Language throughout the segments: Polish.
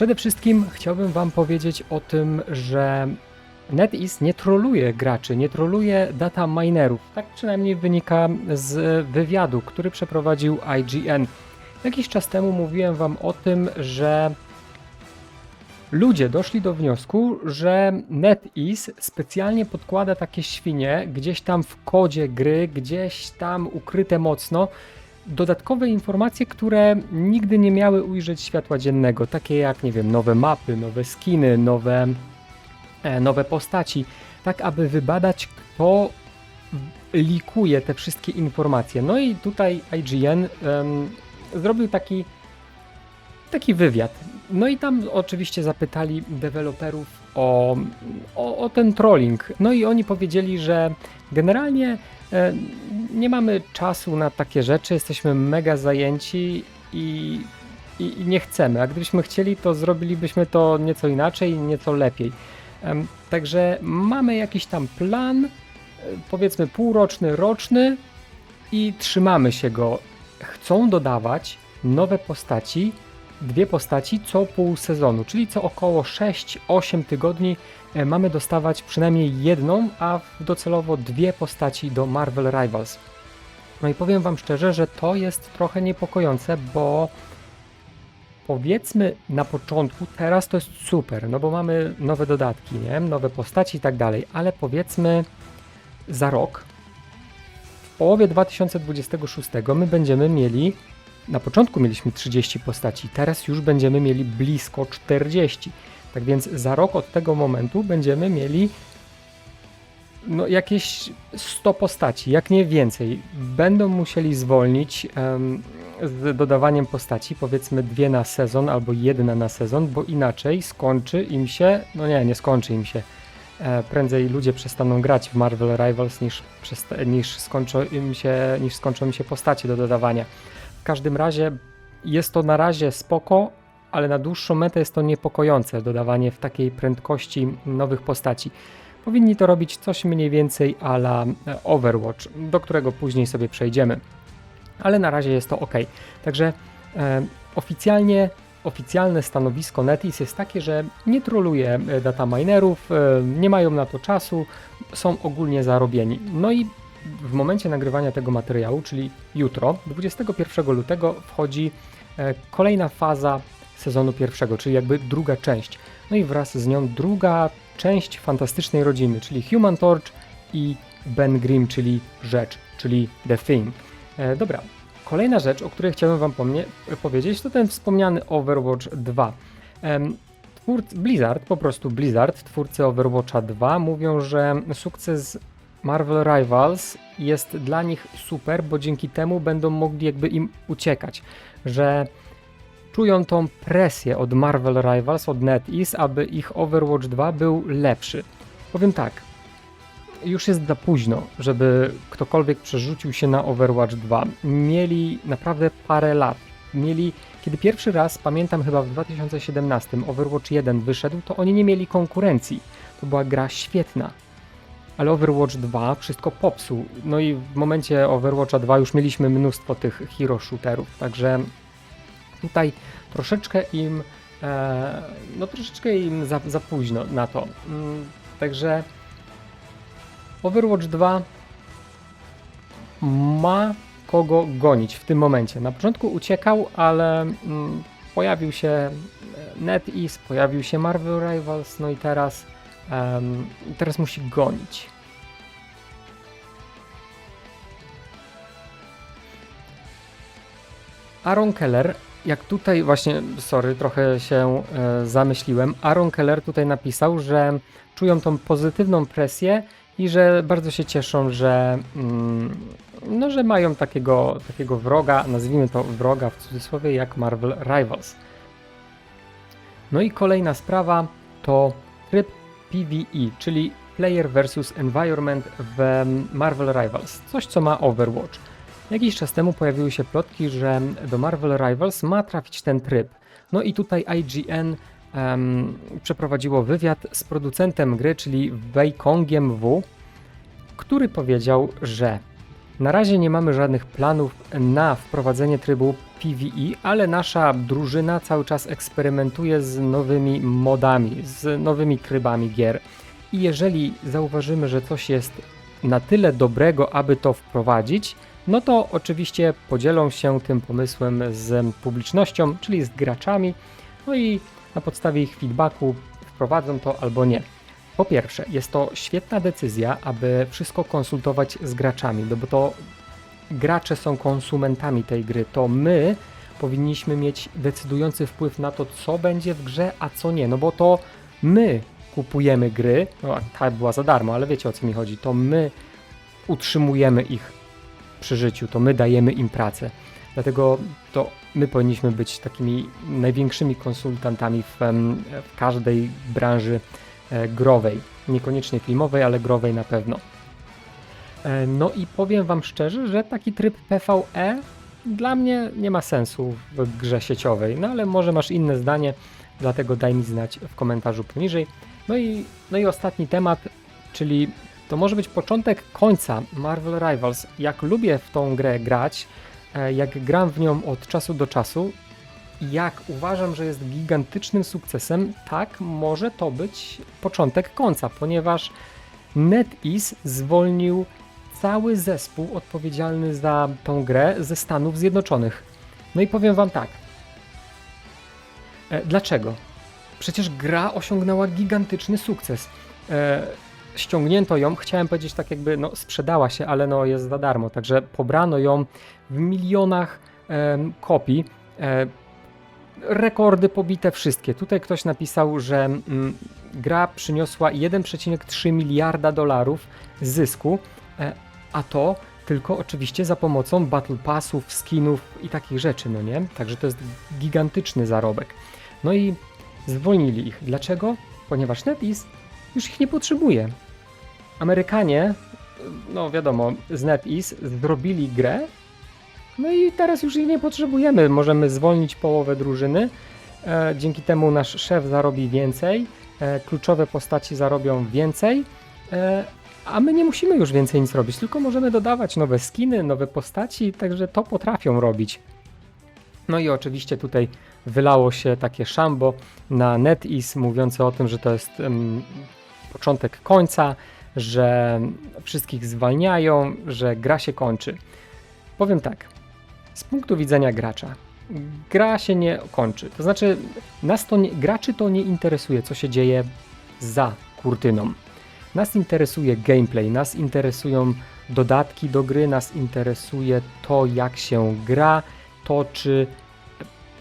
Przede wszystkim chciałbym Wam powiedzieć o tym, że NetEase nie troluje graczy, nie troluje data minerów. Tak przynajmniej wynika z wywiadu, który przeprowadził IGN. Jakiś czas temu mówiłem Wam o tym, że ludzie doszli do wniosku, że NetEase specjalnie podkłada takie świnie gdzieś tam w kodzie gry, gdzieś tam ukryte mocno, dodatkowe informacje, które nigdy nie miały ujrzeć światła dziennego, takie jak, nie wiem, nowe mapy, nowe skiny, nowe, e, nowe postaci, tak aby wybadać, kto likuje te wszystkie informacje. No i tutaj IGN em, zrobił taki, taki wywiad. No i tam oczywiście zapytali deweloperów o, o, o ten trolling. No i oni powiedzieli, że generalnie e, nie mamy czasu na takie rzeczy, jesteśmy mega zajęci i, i, i nie chcemy. A gdybyśmy chcieli, to zrobilibyśmy to nieco inaczej, nieco lepiej. Także mamy jakiś tam plan, e, powiedzmy półroczny, roczny i trzymamy się go. Chcą dodawać nowe postaci, dwie postaci co pół sezonu, czyli co około 6-8 tygodni e, mamy dostawać przynajmniej jedną, a docelowo dwie postaci do Marvel Rivals. No i powiem Wam szczerze, że to jest trochę niepokojące, bo powiedzmy na początku, teraz to jest super, no bo mamy nowe dodatki, nie? nowe postaci i tak dalej, ale powiedzmy za rok, w połowie 2026 my będziemy mieli, na początku mieliśmy 30 postaci, teraz już będziemy mieli blisko 40. Tak więc za rok od tego momentu będziemy mieli no, jakieś 100 postaci, jak nie więcej. Będą musieli zwolnić em, z dodawaniem postaci, powiedzmy dwie na sezon albo jedna na sezon, bo inaczej skończy im się, no nie, nie skończy im się. E, prędzej ludzie przestaną grać w Marvel Rivals niż, niż, skończą im się, niż skończą im się postacie do dodawania. W każdym razie jest to na razie spoko, ale na dłuższą metę jest to niepokojące dodawanie w takiej prędkości nowych postaci. Powinni to robić coś mniej więcej a la e, Overwatch, do którego później sobie przejdziemy. Ale na razie jest to ok. Także e, oficjalnie oficjalne stanowisko NetEase jest takie, że nie troluje e, data minerów, e, nie mają na to czasu, są ogólnie zarobieni. No i w momencie nagrywania tego materiału, czyli jutro, 21 lutego, wchodzi e, kolejna faza sezonu pierwszego, czyli jakby druga część. No i wraz z nią druga część fantastycznej rodziny, czyli Human Torch i Ben Grimm, czyli rzecz, czyli The Thing. E, dobra, kolejna rzecz, o której chciałem Wam powiedzieć, to ten wspomniany Overwatch 2. Em, twórcy, Blizzard, po prostu Blizzard, twórcy Overwatcha 2, mówią, że sukces Marvel Rivals jest dla nich super, bo dzięki temu będą mogli jakby im uciekać, że czują tą presję od Marvel Rivals, od NetEase, aby ich Overwatch 2 był lepszy. Powiem tak, już jest za późno, żeby ktokolwiek przerzucił się na Overwatch 2. Mieli naprawdę parę lat. Mieli, kiedy pierwszy raz, pamiętam chyba w 2017, Overwatch 1 wyszedł, to oni nie mieli konkurencji. To była gra świetna. Ale Overwatch 2 wszystko popsuł. No i w momencie Overwatcha 2 już mieliśmy mnóstwo tych hero shooterów, także tutaj troszeczkę im, e, no troszeczkę im za, za późno na to. Mm, także Overwatch 2 ma kogo gonić w tym momencie. Na początku uciekał, ale mm, pojawił się e, NetEase, pojawił się Marvel Rivals, no i teraz, em, teraz musi gonić. Aaron Keller, jak tutaj właśnie, sorry, trochę się e, zamyśliłem. Aaron Keller tutaj napisał, że czują tą pozytywną presję i że bardzo się cieszą, że, mm, no, że mają takiego, takiego wroga, nazwijmy to wroga w cudzysłowie, jak Marvel Rivals. No i kolejna sprawa to tryb PvE, czyli Player vs Environment w Marvel Rivals. Coś, co ma Overwatch. Jakiś czas temu pojawiły się plotki, że do Marvel Rivals ma trafić ten tryb. No i tutaj IGN em, przeprowadziło wywiad z producentem gry, czyli Wejkongiem W, który powiedział, że Na razie nie mamy żadnych planów na wprowadzenie trybu PvE, ale nasza drużyna cały czas eksperymentuje z nowymi modami, z nowymi trybami gier. I jeżeli zauważymy, że coś jest na tyle dobrego, aby to wprowadzić, no to oczywiście podzielą się tym pomysłem z publicznością, czyli z graczami, no i na podstawie ich feedbacku wprowadzą to albo nie. Po pierwsze, jest to świetna decyzja, aby wszystko konsultować z graczami, no bo to gracze są konsumentami tej gry, to my powinniśmy mieć decydujący wpływ na to, co będzie w grze, a co nie, no bo to my kupujemy gry, no ta była za darmo, ale wiecie o co mi chodzi, to my utrzymujemy ich przy życiu, to my dajemy im pracę. Dlatego to my powinniśmy być takimi największymi konsultantami w, w każdej branży e, growej. Niekoniecznie filmowej, ale growej na pewno. E, No i powiem Wam szczerze, że taki tryb PvE dla mnie nie ma sensu w grze sieciowej. No ale może masz inne zdanie, dlatego daj mi znać w komentarzu poniżej. No i, no i ostatni temat, czyli to może być początek końca Marvel Rivals. Jak lubię w tą grę grać, e, jak gram w nią od czasu do czasu, jak uważam, że jest gigantycznym sukcesem, tak może to być początek końca, ponieważ NetEase zwolnił cały zespół odpowiedzialny za tą grę ze Stanów Zjednoczonych. No i powiem Wam tak. E, dlaczego? Przecież gra osiągnęła gigantyczny sukces. E, ściągnięto ją, chciałem powiedzieć tak jakby, no sprzedała się, ale no jest za darmo, także pobrano ją w milionach em, kopii. E, rekordy pobite wszystkie. Tutaj ktoś napisał, że mm, gra przyniosła 1,3 miliarda dolarów zysku, e, a to tylko oczywiście za pomocą Battle Passów, skinów i takich rzeczy, no nie? Także to jest gigantyczny zarobek. No i zwolnili ich. Dlaczego? Ponieważ NetEase już ich nie potrzebuje. Amerykanie, no wiadomo, z NetEase zrobili grę, no i teraz już ich nie potrzebujemy. Możemy zwolnić połowę drużyny. E, dzięki temu nasz szef zarobi więcej, e, kluczowe postaci zarobią więcej, e, a my nie musimy już więcej nic robić, tylko możemy dodawać nowe skiny, nowe postaci, także to potrafią robić. No i oczywiście tutaj wylało się takie szambo na NetEase mówiące o tym, że to jest em, początek końca, że wszystkich zwalniają, że gra się kończy. Powiem tak, z punktu widzenia gracza, gra się nie kończy. To znaczy, nas to nie, graczy to nie interesuje, co się dzieje za kurtyną. Nas interesuje gameplay, nas interesują dodatki do gry, nas interesuje to, jak się gra, to czy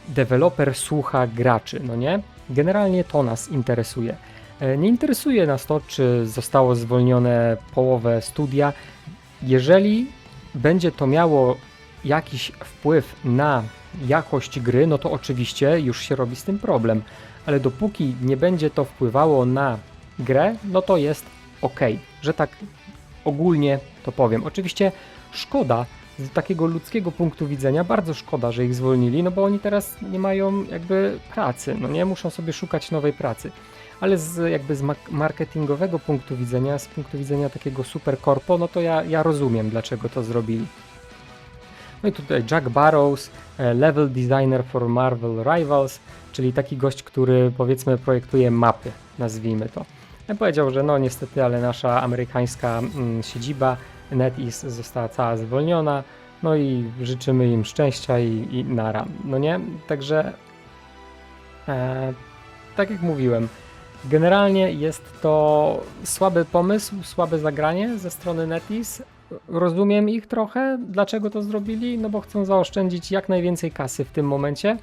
deweloper słucha graczy, no nie? Generalnie to nas interesuje. E, Nie interesuje nas to, czy zostało zwolnione połowę studia. Jeżeli będzie to miało jakiś wpływ na jakość gry, no to oczywiście już się robi z tym problem. Ale dopóki nie będzie to wpływało na grę, no to jest ok, że tak ogólnie to powiem. Oczywiście szkoda z takiego ludzkiego punktu widzenia, bardzo szkoda, że ich zwolnili, no bo oni teraz nie mają jakby pracy, no nie muszą sobie szukać nowej pracy. Ale z jakby z marketingowego punktu widzenia, z punktu widzenia takiego super korpo, no to ja, ja rozumiem, dlaczego to zrobili. No i tutaj Jack Barrows, e, level designer for Marvel Rivals, czyli taki gość, który powiedzmy projektuje mapy, nazwijmy to. Powiedział, że no niestety, ale nasza amerykańska mm, siedziba NetEase została cała zwolniona, no i życzymy im szczęścia i, i nara, no nie? Także e, tak jak mówiłem, generalnie jest to słaby pomysł, słabe zagranie ze strony NetEase. Rozumiem ich trochę, dlaczego to zrobili, no bo chcą zaoszczędzić jak najwięcej kasy w tym momencie.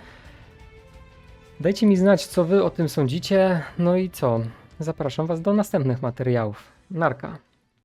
Dajcie mi znać, co wy o tym sądzicie. No i co? Zapraszam was do następnych materiałów. Narka.